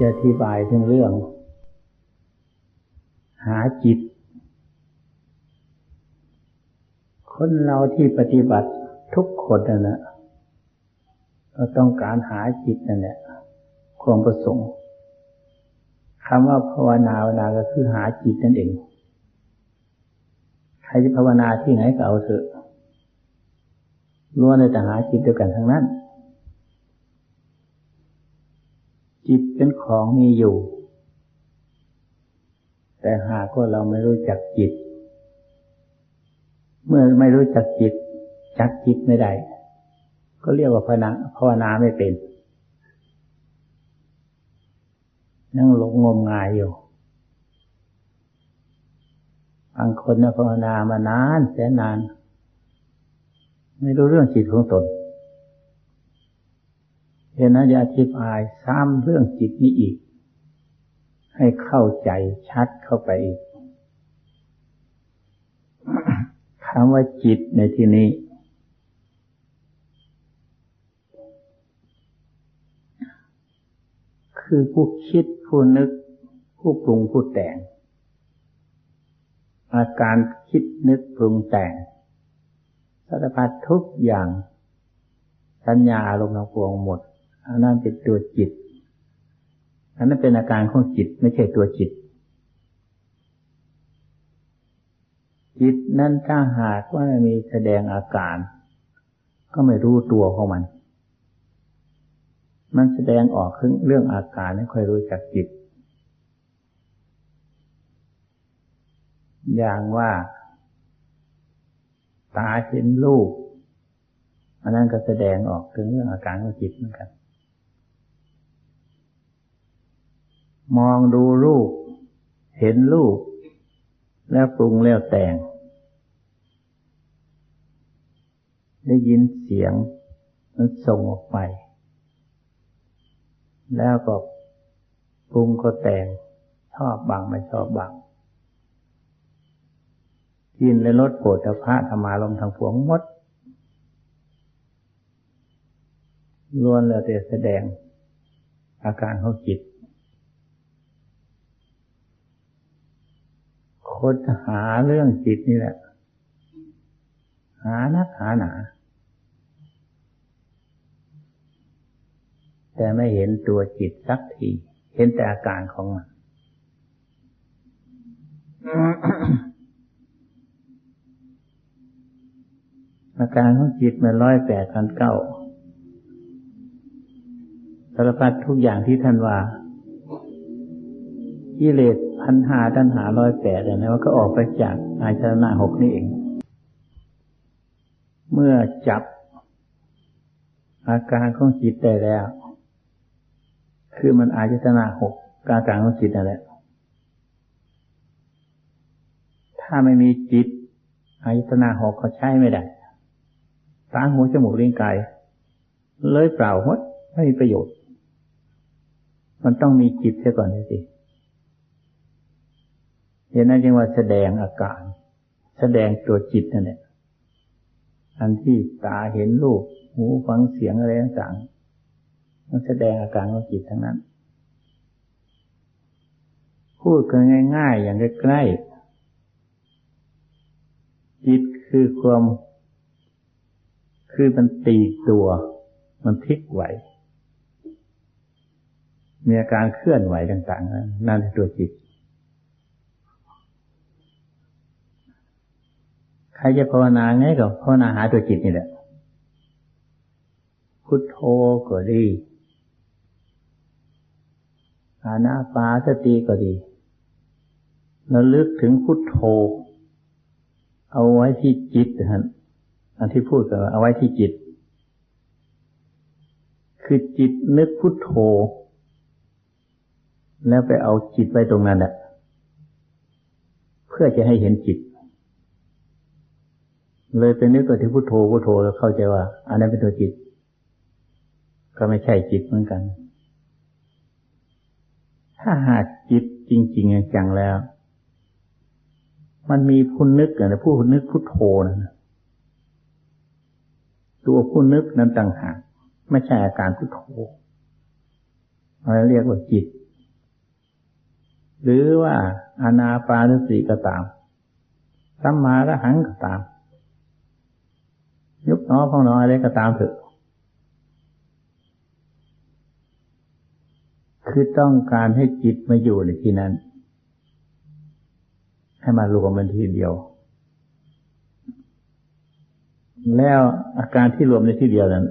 จะอธิบายถึงเรื่อง หาจิต คนเราที่ปฏิบัติทุกคนนั่นแหละเราต้องการหาจิตนั่นแหละความประสงค์คำว่าภาวนาภาวนาก็คือหาจิตนั่นเอง ใครจะภาวนาที่ไหนก็เอาเถอะล้วนแต่หาจิตเดียวกันทั้งนั้น จิตเป็นของมีอยู่ แต่หากว่าเราไม่รู้จักจิต เมื่อไม่รู้จักจิต จักจิตไม่ได้ ก็เรียกว่าภาวนาภาวนาไม่เป็นนั่งหลงงมงายอยู่บางคนนะภาวนามานานแสนนาน ไม่รู้เรื่องจิตของตน เห็นนะจะอธิบายซ้ำเรื่องจิตนี้อีก ให้เข้าใจชัดเข้าไปอีกคำว่าจิตในที่นี้ คือผู้คิดผู้นึก ผู้ปรุงผู้แต่ง อาการคิดนึกปรุงแต่งสารพัดทุกอย่าง สัญญาอารมณ์ทั้งปวงหมด อันนั้นเป็นตัวจิต อันนั้นเป็นอาการของจิตไม่ใช่ตัวจิต จิตนั้นถ้าหากว่ามีแสดงอาการ ก็ไม่รู้ตัวของมัน มันแสดงออกขึ้นเรื่องอาการไม่ค่อยรู้จักจิต อย่างว่าตาเห็นรูปอันนั้นก็แสดงออกถึงเรื่องอาการของจิตเหมือนกัน มองดูรูป เห็นรูป แล้วปรุงแล้วแต่ง ได้ยินเสียงมันส่งออกไป แล้วก็ปรุงก็แต่ง ชอบบางไม่ชอบบางกินและลดโผฏฐะธรรมาลมทางผวงมดล้วนแล้วแต่แสดงอาการของจิต คนหาเรื่องจิตนี่แหละ หานักหาหนา แต่ไม่เห็นตัวจิตสักที เห็นแต่อาการของมัน อาการของจิตมันร้อยแปดพันเก้าสารพัดทุกอย่างที่ท่านว่า กิเลสพันหาท่านหาร้อยแปดเนี่ยว่าก็ออกไปจากอาชนะหกนี่เอง เมื่อจับอาการของจิตได้แล้ว คือมันอาจตนาหกกากลางของจิตนั่นแหละถ้าไม่มีจิตอายตนาหกเขาใช้ไม่ได้ตาหูจมูกลิ้นกายเลยเปล่าหมดไม่มีประโยชน์ มันต้องมีจิตเสียก่อนสิ เห็นนั้นจึงว่าแสดงอาการ แสดงตัวจิตนั่นแหละอันที่ตาเห็นรูปหูฟังเสียงอะไรต่างมันแสดงอาการของจิตทั้งนั้น พูดกันง่าย ๆ อย่างใกล้ๆจิตคือความคือมันตีตัว มันพลิกไหว มีอาการเคลื่อนไหวต่าง ๆ นั่นคือตัวจิต ใครจะภาวนาไงก็ภาวนาหาตัวจิตนี่แหละ พุทโธก็ดี อานาปาสติก็ดีระลึกถึงพุทโธ เอาไว้ที่จิตนะอันที่พูดก็เอาไว้ที่จิต คือจิตนึกพุทโธ แล้วไปเอาจิตไว้ตรงนั้นแหละเพื่อจะให้เห็นจิต เลยไปนึกว่าที่พุทโธพุทโธแล้วเข้าใจว่า อันนั้นเป็นตัวจิต ก็ไม่ใช่จิตเหมือนกัน ถ้าหากจิตจริงๆจังแล้ว มันมีผู้นึกนะผู้นึกพุทโธนะตัวผู้นึกนั้นต่างหากไม่ใช่อาการพุทโธเราเรียกว่าจิต หรือว่าอนาปานสติก็ตามสัมมาระหังก็ตาม อพองหนออะไรก็ตามเถอะ คือต้องการให้จิตมาอยู่ในที่นั้น ให้มารวมมันทีเดียว แล้วอาการที่รวมในที่เดียวนั้น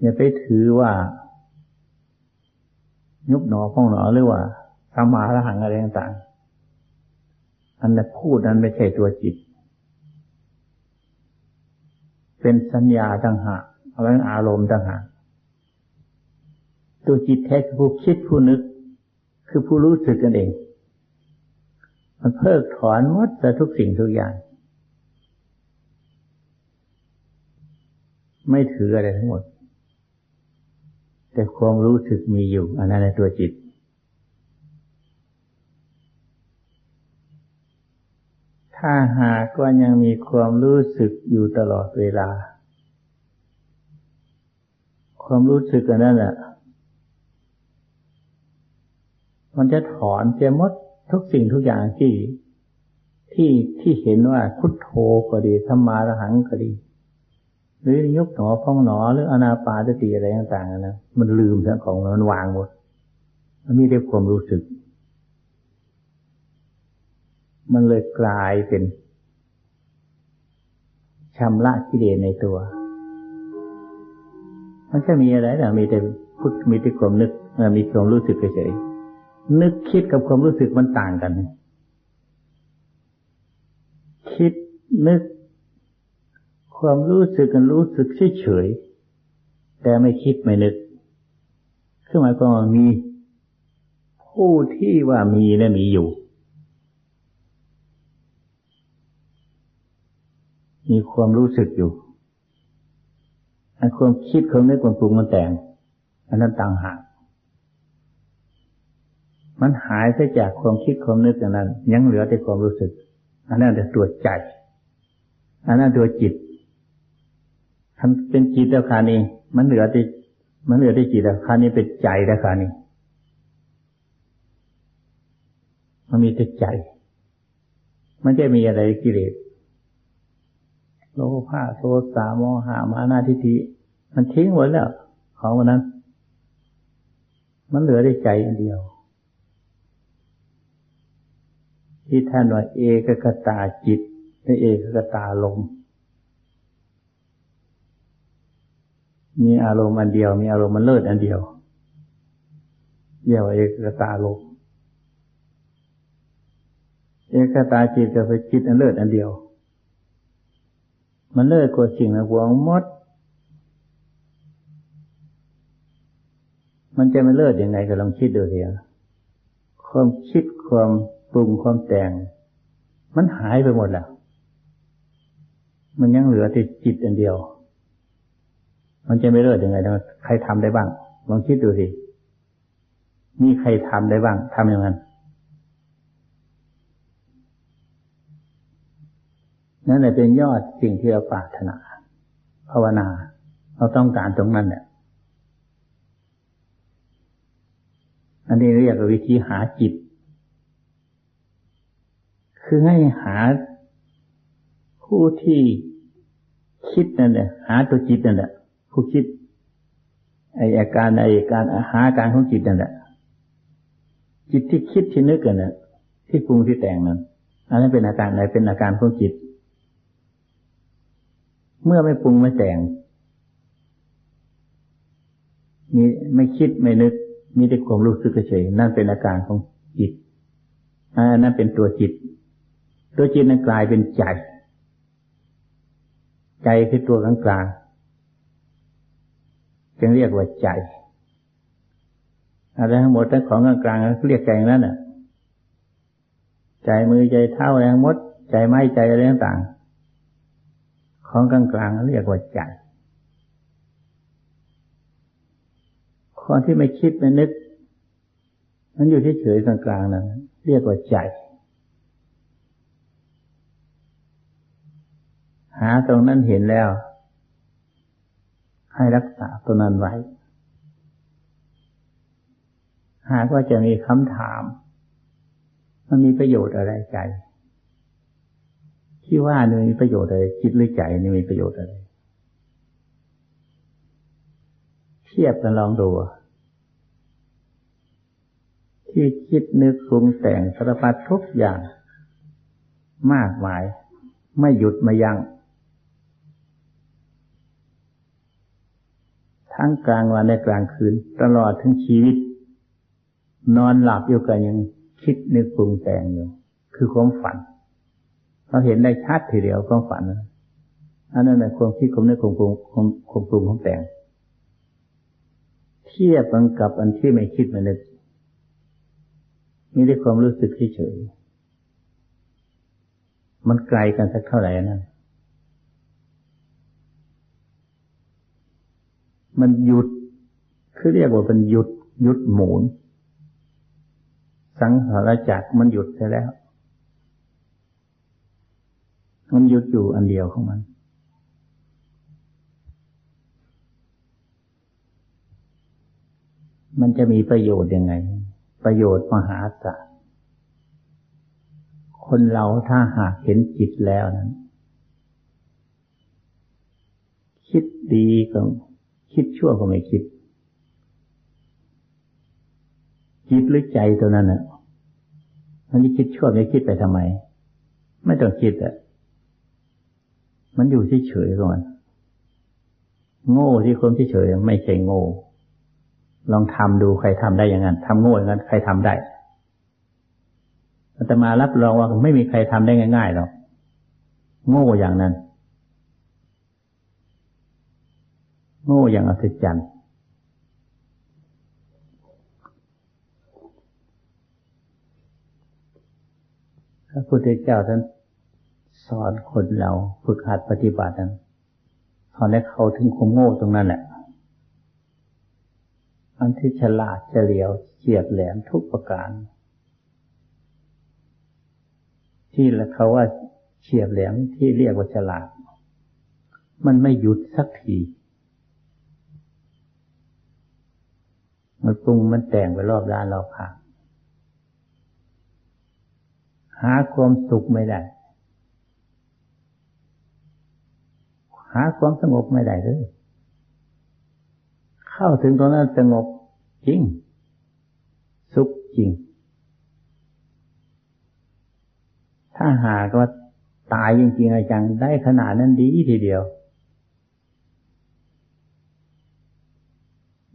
อย่าไปถือว่า ยุบหนอพองหนอหรือว่าสมาระหังอะไรต่างๆอันนั้นพูดนั้นไม่ใช่ตัวจิต เป็นสัญญาต่างหากเอาไว้อารมณ์ต่างหากตัวจิตแท้คือผู้คิดผู้นึก คือผู้รู้สึกกันเอง มันเพิกถอนหมดแต่ทุกสิ่งทุกอย่าง ไม่ถืออะไรทั้งหมด แต่ความรู้สึกมีอยู่ อันนั้นในตัวจิต ถ้าหากว่ายังมีความรู้สึกอยู่ตลอดเวลา ความรู้สึกอันนั้นแหละมันจะถอนเสียมดทุกสิ่งทุกอย่างที่ที่ที่เห็นว่าพุทโธก็ดีธรรมาระหังก็ดี หรือยุบหนอพองหนอหรืออนาปาสติอะไรต่างๆนะมันลืมทั้งของมันวางหมด มันมีแต่ความรู้สึก มันเลยกลายเป็นชำระกิเลสในตัวมันแค่มีอะไรแต่มีแต่พุทมีแต่ความนึกมีความรู้สึกเฉยนึกคิดกับความรู้สึกมันต่างกัน คิดนึก ความรู้สึกกันรู้สึกเฉยแต่ไม่คิดไม่นึกคือหมายความว่ามีผู้ที่ว่ามีและมีอยู่ มีความรู้สึกอยู่ไอันความคิดความนึกความปรุงมันแต่งอันนั้นต่างหากมันหายไปจากความคิดความนึกอย่างนั้น ยังเหลือแต่ความรู้สึก อันนั้นแต่ตัวใจ อันนั้นตัวจิตมันเป็นจิตแล้วคานี้ มันเหลือที่มันเหลือที่จิตแล้วคานี้เป็นใจแล้วคานี้ มันมีแต่ใจ มันจะมีอะไรกิเลส โลภะโทสะโมหะมานาทิฏฐิมันทิ้งหมดแล้ว ของวันนั้น มันเหลือได้ใจอันเดียว ที่ท่านว่าเอกกตาจิตและเอกกตาลมมีอารมณ์อันเดียว มีอารมณ์มันเลิศอันเดียวเรียกว่าเอกกตาลมเอกตาจิตกับจิตอันเลิศอันเดียว มันเลิศกว่าสิ่งนะหวงมด มันจะไม่เลิศยังไงก็ลองคิดดูเดียวความคิดความปรุงความแต่ง มันหายไปหมดแล้ว มันยังเหลือแต่จิตอันเดียว มันจะไม่เลิศยังไงใครทำได้บ้าง ลองคิดดูสิมีใครทำได้บ้างทำอย่างนั้น นั่นแหละเป็นยอดสิ่งที่เราปรารถนา ภาวนา เราต้องการตรงนั้นเนี่ยอันนี้เรียกว่าวิธีหาจิต คือให้หาผู้ที่คิดนั่นแหละหาตัวจิตนั่นแหละผู้คิดไออาการไอการหาการของจิตนั่นแหละจิตที่คิดที่นึกกันน่ะที่ปรุงที่แต่งนั้นอันนั้นเป็นอาการอะไรเป็นอาการของจิต เมื่อไม่ปรุงไม่แต่ง มีไม่คิดไม่นึก มีแต่ความรู้สึกเฉยนั่นเป็นอาการของจิตอันนั้นเป็นตัวจิต ตัวจิตนั้นกลายเป็นใจ ใจคือตัวกลางกลางจึงเรียกว่าใจอะไรทั้งหมดทั้งของกลางกลางเรียกใจนั้นน่ะ ใจมือใจเท้าอะไรทั้งหมด ใจไม้ใจอะไรต่างๆ ของกลางกลางเรียกว่าใจคนที่ไม่คิดไม่นึก มันอยู่ที่เฉยกลางกลางนั้นเรียกว่าใจ หาตรงนั้นเห็นแล้ว ให้รักษาตัวนั้นไว้ หากว่าจะมีคำถาม มันมีประโยชน์อะไรใจ ที่ว่านี่มีประโยชน์อะไรจิตหรือใจนี่มีประโยชน์อะไรเทียบกันลองดูที่คิดนึกปรุงแต่งสารพัดทุกอย่าง มากมาย ไม่หยุดไม่ยัง้งทั้งกลางวันและกลางคืน ตลอดทั้งชีวิต นอนหลับอยู่กันยังคิดนึกปรุงแต่งอยู่ คือความฝัน เราเห็นได้ชัดทีเดียวความฝันอันนั้นแหละความคิดความนึกความปรุงความปรุงความแต่งเทียบกันกับอันที่ไม่คิดไม่นึกมีได้ความรู้สึกเฉยมันไกลกันสักเท่าไหร่นั่นมันหยุด คือเรียกว่าเป็นหยุดหยุดหมุน สังหารจักรมันหยุดไปแล้ว มันหยุดอยู่อันเดียวของมัน มันจะมีประโยชน์ยังไง ประโยชน์มหาศาลคนเราถ้าหากเห็นจิตแล้วนั้น คิดดีก็คิดชั่วก็ไม่คิด จิตหรือใจตัวนั้นน่ะมันจะคิดชั่วไม่คิดไปทำไม ไม่ต้องคิดอะ มันอยู่เฉยๆก่อน โง่ที่คนเฉยๆไม่ใช่โง่ ลองทำดูใครทำได้อย่างนั้นทำโง่อย่างนั้นใครทำได้อาตมารับรองว่าไม่มีใครทำได้ง่ายๆหรอกโง่อย่างนั้น โง่อย่างอัศจรรย์พระพุทธเจ้าท่าน สอนคนเราฝึกหัดปฏิบัตินั้นสอนให้เขาถึงความโง่ตรงนั้นแหละอันที่ฉลาดเฉลียวเฉียบแหลมทุกประการ ที่ละเขาว่าเฉียบแหลมที่เรียกว่าฉลาด มันไม่หยุดสักที มันปรุงมันแต่งไปรอบด้านรอบข้างหาความสุขไม่ได้ หาความสงบไม่ได้เลยเข้าถึงตรงนั้นสงบจริง สุขจริง ถ้าหากว่าตายจริงๆจังได้ขนาดนั้นดีทีเดียว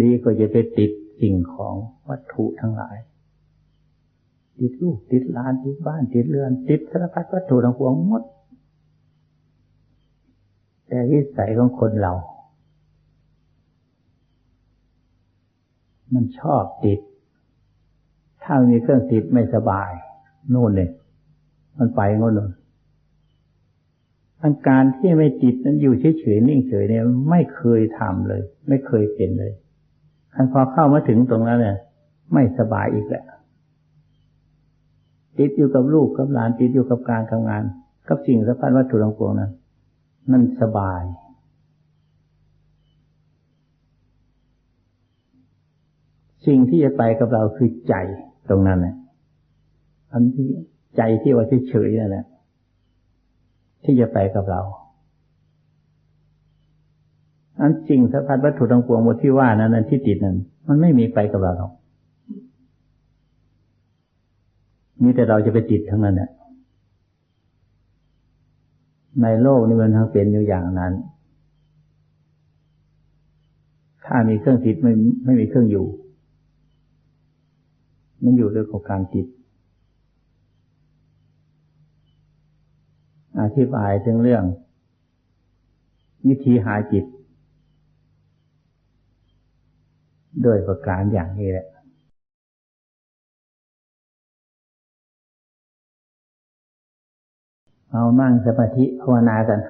ดีก็จะไปติดสิ่งของวัตถุทั้งหลาย ติดลูกติดลานติดบ้านติดเรือน ติดสารพัดวัตถุทั้งปวงหมด แต่วิสัยของคนเรา มันชอบติด ถ้ามีเครื่องติดไม่สบายโน่นเลยมันไปงนเลยอาการที่ไม่ติดนั้นอยู่เฉยๆนิ่งเฉยเนี่ยไม่เคยทำเลย ไม่เคยเป็นเลยอันพอเข้ามาถึงตรงนั้นเนี่ย ไม่สบายอีกแหละติดอยู่กับลูกกับหลานติดอยู่กับการทำงาน กับสิ่งสัมพันธ์วัตถุต่างๆนั้น นั่นสบาย สิ่งที่จะไปกับเราคือใจตรงนั้นเนี่ยอันที่ใจที่ว่าเฉยๆนั่นแหละที่จะไปกับเรา อันจริงสัมผัสวัตถุทั้งปวงหมดที่ว่านั้นอันที่ติดนั้น มันไม่มีไปกับเราหรอกมีแต่เราจะไปติดทั้งนั้นแหละ ในโลกนี้มันทั้งเป็นอยู่อย่างนั้น ถ้ามีเครื่องติดไม่ไม่มีเครื่องอยู่ มันอยู่ด้วยของการติดอธิบายถึงเรื่อง วิธีหาจิต ด้วยประการอย่างนี้แหละ เอามั่งสมาธิภาวนากัน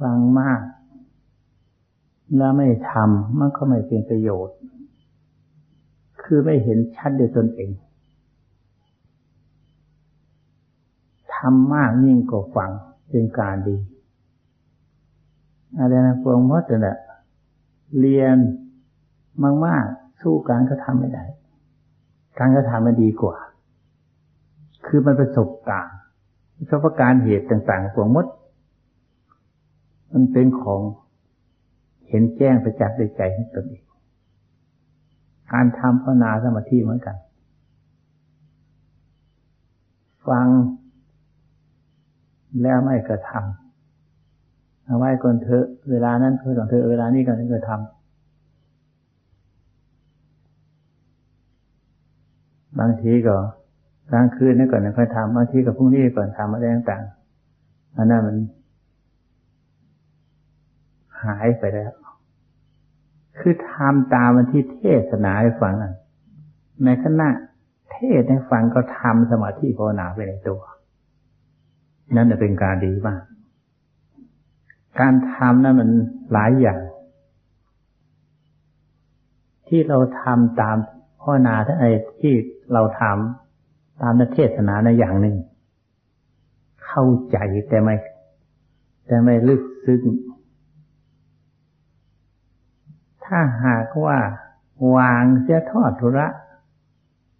ฟังมาก แล้วไม่ทำมันก็ไม่เป็นประโยชน์ คือไม่เห็นชัดด้วยตนเองทำมากยิ่งกว่าฟังเป็นการดีอะไรนะพวงมดเนี่ยเรียนมากๆสู้การกระทำไม่ได้ การกระทำมันดีกว่า คือมันประสบการณ์ประสการเหตุต่างๆพวงมด มันเป็นของเห็นแจ้งประจักษ์ในใจให้ตนเองการทำภาวนาสมาธิเหมือนกัน ฟังแล้วไม่กระทำเอาไว้ก่อนเถอะ เวลานั้นคือก่อนเถอะ เวลานี้ก่อนถึงจะทำ บางทีก็กลางคืนนี่นก่อนค่อยทำบางทีก็พรุ่งนี้ก่อนทำอะไรต่างๆอันนั้นมัน หายไปแล้ว คือทำตามมันที่เทศนาให้ฟังในขณะเทศให้ฟังก็ทำสมาธิภาวนาไปในตัว นั่นจะเป็นการดีมาก การทำนั้นมันหลายอย่าง ที่เราทำตามพ่อนาทั้งไอ้ที่ เราทำตามเทศนาในอย่างหนึ่ง เข้าใจแต่ไม่ แต่ไม่ลึกซึ้งถ้าหากว่าวางเสียทอดทุระ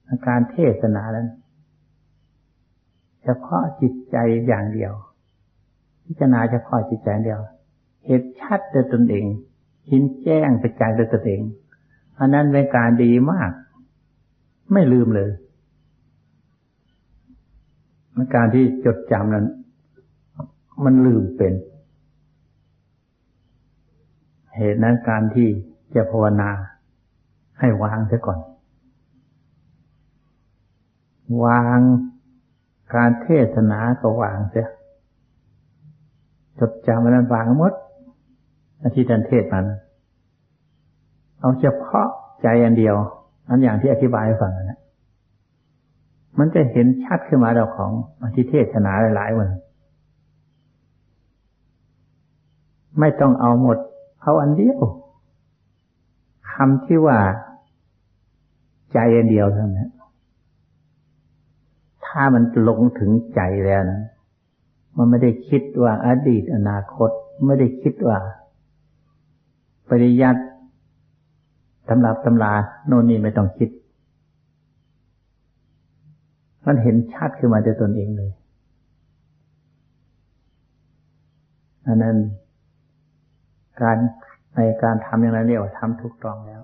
อาการเทศนานั้น เฉพาะจิตใจอย่างเดียว พิจารณาเฉพาะจิตใจเดียวเหตุชัดโดยตนเองหินแจ้งไปใจโดยตนเองอันนั้นเป็นการดีมาก ไม่ลืมเลยการที่จดจำนั้น มันลืมเป็น เหตุนั้นการที่จะภาวนาให้วางเสียก่อน วางการเทศนาก็วางเสียจดจำมันวางหมดอาที่ท่านเทศมัน เอาเฉพาะใจอันเดียว อันอย่างที่อธิบายให้ฟังนะมันจะเห็นชัดขึ้นมาเราของอธิเทศนาหลายๆวันไม่ต้องเอาหมดเอาอันเดียวคำที่ว่าใจอันเดียวเท่านั้นถ้ามันลงถึงใจแล้วนะมันไม่ได้คิดว่าอดีตอนาคต ไม่ได้คิดว่า ปริยัติ ตำรับตำลาโน่นนี่ไม่ต้องคิด มันเห็นชัดขึ้นมาจากตนเองเลยอันนั้นการในการทำอย่างไรเรียกว่าทำถูกต้องแล้ว